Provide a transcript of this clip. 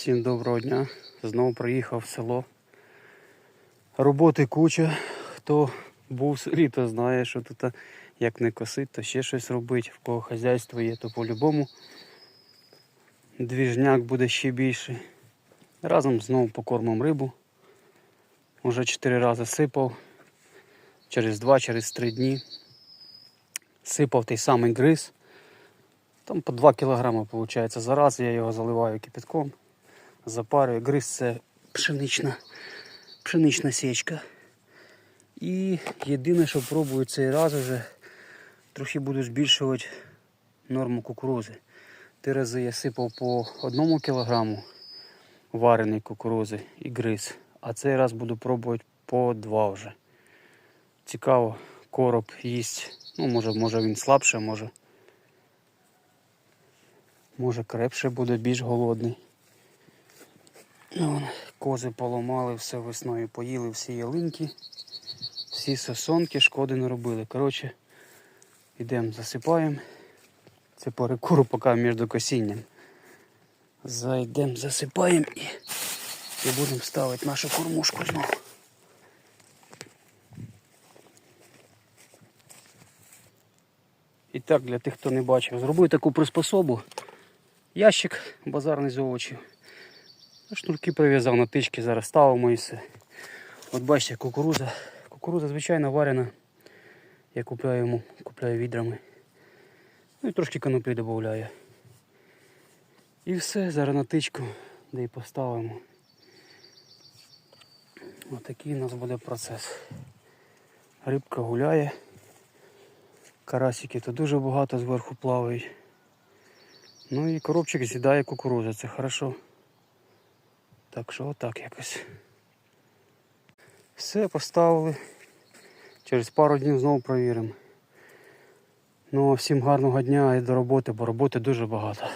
Всім доброго дня. Знову приїхав в село. Роботи куча. Хто був в селі, то знає, що тут як не косить, то ще щось робить. В кого хазяйство є, то по-любому двіжняк буде ще більший. Разом знову покормимо рибу. Уже чотири рази сипав. Через два, через три дні. Сипав той самий гриз. Там по 2 кілограми виходить за раз. Я його заливаю кипятком, запарюю. Гриз це пшенична, пшенична січка. І єдине, що пробую цей раз вже трохи буду збільшувати норму кукурузи. Ті рази я сипав по одному кілограму вареної кукурузи і гриз. А цей раз буду пробувати по два вже. Цікаво, короб їсть. Ну, може, може він слабше, може. Може крепше буде, більш голодний. Ну, кози поламали, все весною поїли, всі ялинки, всі сосонки, шкоди не робили. Коротше, йдемо, засипаємо. Це перекуру поки між косінням. Зайдемо, засипаємо і, і будемо ставити нашу кормушку знову. І так, для тих, хто не бачив, зробив таку приспособу. Ящик базарний з овочів. Шнурки прив'язав на тички, зараз ставимо і все. От бачите, кукуруза. Кукуруза звичайно варена. Я купляю йому, купляю відрами. Ну і трошки коноплі додаю. І все, зараз на тичку, де і поставимо. Отакий у нас буде процес. Рибка гуляє. Карасики тут дуже багато зверху плавають. Ну і коробчик з'їдає кукурузу, це хорошо. Так що отак якось. Все поставили. Через пару днів знову провіримо. Ну, а всім гарного дня і до роботи, бо роботи дуже багато.